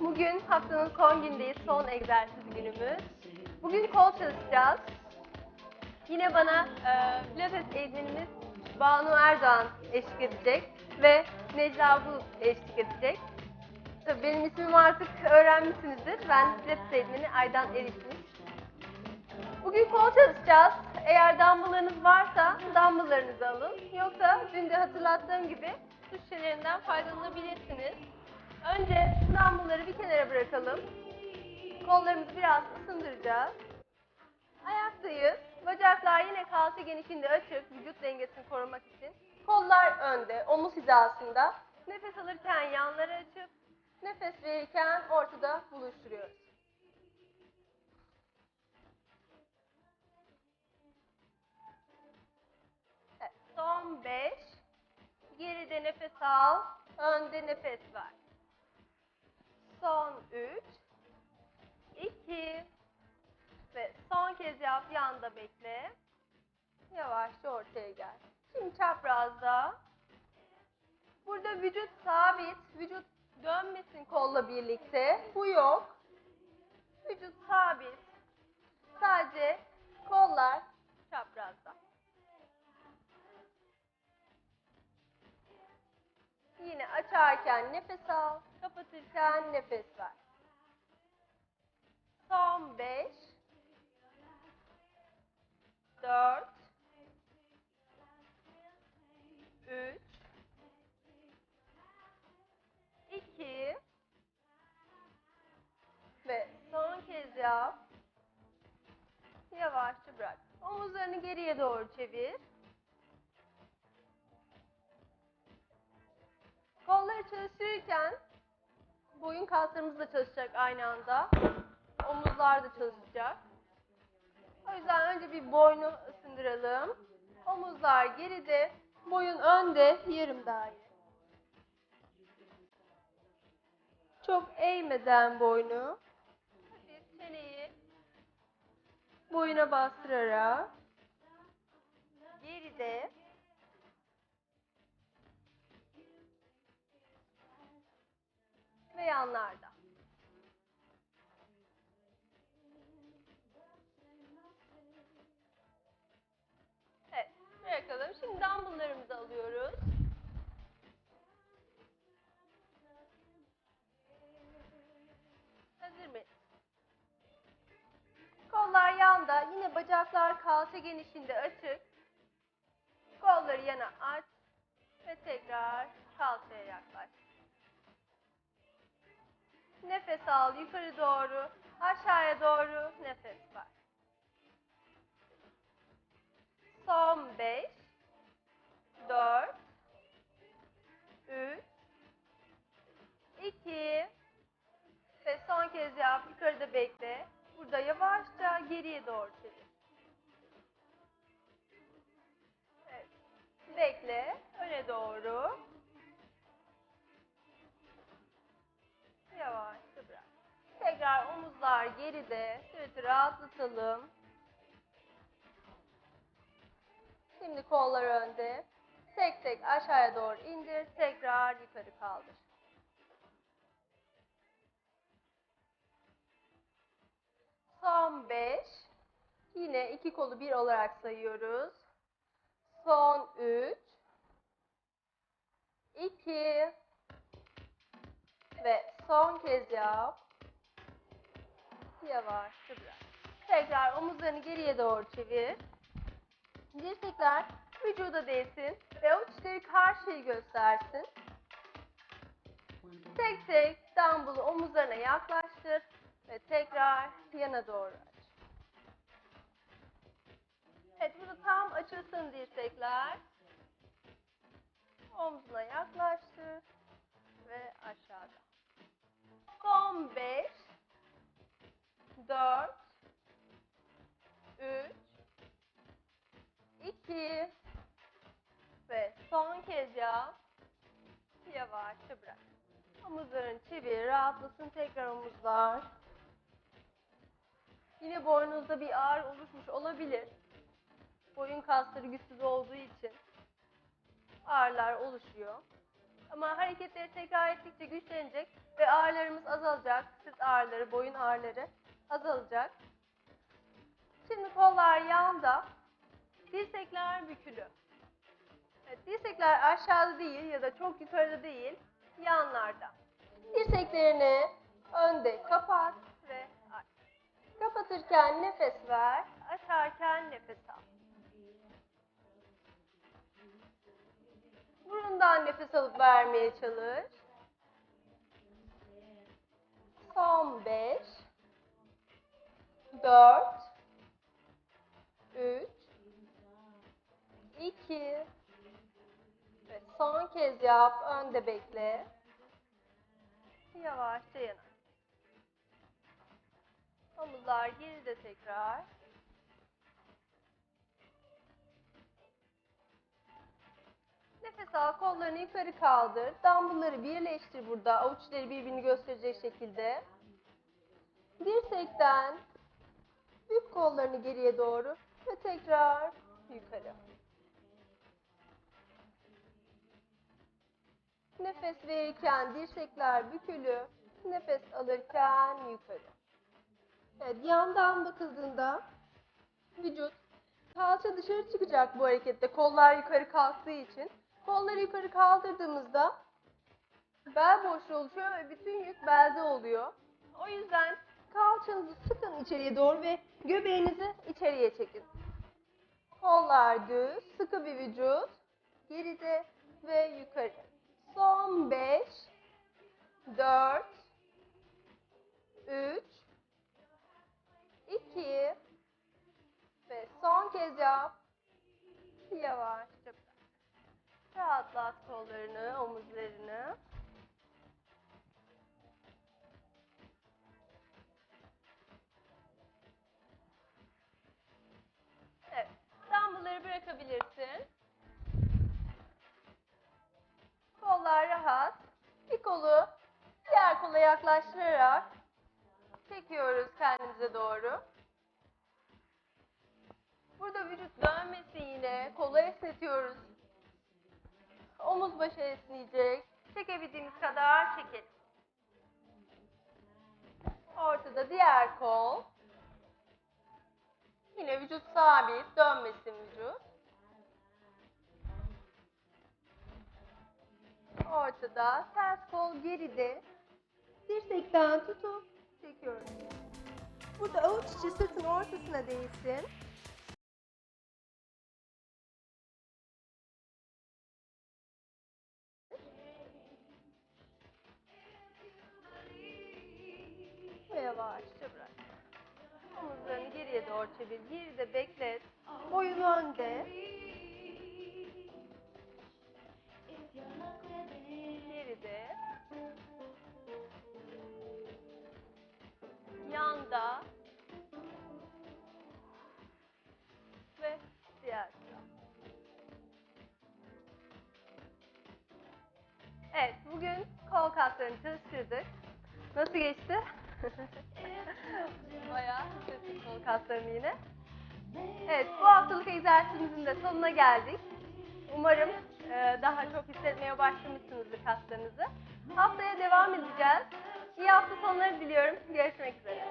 Bugün haftanın son günündeyiz. Son egzersiz günümüz. Bugün kol çalışacağız. Yine bana e, pilates eğitmenimiz Banu Erdoğan eşlik edecek ve Necla Bulut eşlik edecek. Tabii benim ismimi artık öğrenmişsinizdir. Ben pilates eğitmeni Aydan Erişmiş. Bugün kol çalışacağız. Eğer dumbbelllarınız varsa dumbbelllarınızı alın. Yoksa dün de hatırlattığım gibi su şişelerinden faydalanabilirsiniz. Önce dumbbellları bir kenara bırakalım. Kollarımızı biraz ısındıracağız. Ayaktayız. Bacaklar yine kalça genişliğinde açık, vücut dengesini korumak için. Kollar önde, omuz hizasında. Nefes alırken yanları açıp, nefes verirken ortada buluşturuyoruz. Evet, son 5. Geride nefes al, önde nefes ver. Son 3. 2. Ve son kez yap, yanda bekle. Yavaşça ortaya gel. Şimdi çaprazda. Burada vücut sabit, vücut dönmesin kolla birlikte. Bu yok. Vücut sabit. Sadece kollar çaprazda. Açarken nefes al, kapatırken nefes ver. Son 5 4 3 2 ve son kez yap. Yavaşça bırak. Omuzlarını geriye doğru çevir. Kolları çalışırken boyun kaslarımız da çalışacak aynı anda. Omuzlar da çalışacak. O yüzden önce bir boynu ısındıralım. Omuzlar geride, boyun önde, yarım daire. Çok eğmeden boynu. Hafif çeneyi boyuna bastırarak geride ve yanlarda. Evet, bırakalım. Şimdi dumbbelllarımızı alıyoruz. Hazır mıyız? Kollar yanda, yine bacaklar kalça genişliğinde açık. Kolları yana aç ve tekrar kalçaya yaklaş. Nefes al yukarı doğru, aşağıya doğru nefes ver. Son 5 4 3 2 ve son kez yap. Yukarıda bekle. Burada yavaşça geriye doğru çevir. Evet. Bekle. Öne doğru. Yavaşça bırak. Tekrar omuzlar geride. Sırtı rahatlatalım. Şimdi kollar önde. Tek tek aşağıya doğru indir. Tekrar yukarı kaldır. Son 5. Yine iki kolu bir olarak sayıyoruz. Son 3. 2 ve son kez yap. Yavaşça bırak. Tekrar omuzlarını geriye doğru çevir. Dirsekler vücuda değsin ve uçları karşıyı göstersin. Tek tek dumbbell'ı omuzlarına yaklaştır ve tekrar yana doğru aç. Evet, burada tam açılsın dirsekler. Omzuna yaklaştır ve aşağıda. Son 5 4 3 2 ve son kez yap. Yavaşça bırak. Omuzların çevir, rahatlasın tekrar omuzlar. Yine boynunuzda bir ağrı oluşmuş olabilir. Boyun kasları güçsüz olduğu için ağrılar oluşuyor. Ama hareketleri tekrar ettikçe güçlenecek ve ağrılarımız azalacak. Sırt ağrıları, boyun ağrıları azalacak. Şimdi kollar yanda, dirsekler bükülü. Evet, dirsekler aşağıda değil ya da çok yukarıda değil, yanlarda. Dirseklerini önde kapat ve aç. Kapatırken nefes ver, açarken nefes al. Burundan nefes alıp vermeye çalış. Son 5 4 3 2 ve son kez yap. Önde bekle. Yavaşça yana. Omuzlar geride tekrar. Nefes kollarını yukarı kaldır. Dumbbellları birleştir burada. Avuçları birbirini gösterecek şekilde. Dirsekten bük kollarını geriye doğru ve tekrar yukarı. Nefes verirken dirsekler bükülü, nefes alırken yukarı. Evet, yandan bakıldığında vücut kalça dışarı çıkacak bu harekette. Kollar yukarı kalktığı için. Kolları yukarı kaldırdığımızda bel boşluğu oluşuyor ve bütün yük belde oluyor. O yüzden kalçanızı sıkın içeriye doğru ve göbeğinizi içeriye çekin. Kollar düz, sıkı bir vücut. Geride ve yukarı. Son 5 4 3 yaklaştırarak çekiyoruz kendimize doğru. Burada vücut dönmesin yine. Kolu esnetiyoruz. Omuz başı esneyecek. Çekebildiğimiz kadar çekelim. Ortada diğer kol. Yine vücut sabit. Dönmesin vücut. Ortada. Ters kol geride. Dirsekten tutup çekiyoruz. Burada avuç içi sırtın ortasına değsin. Ve yavaşça bırak. Omuzlarını geriye doğru çevir. Geride beklet. Boyun önde. Kaslarını çalıştırdık. Nasıl geçti? Bayağı hissettik kol kaslarını yine. Evet, bu haftalık egzersizimizin de sonuna geldik. Umarım e, daha çok hissetmeye başlamışsınızdır kaslarınızı. Haftaya devam edeceğiz. İyi hafta sonları diliyorum. Görüşmek üzere.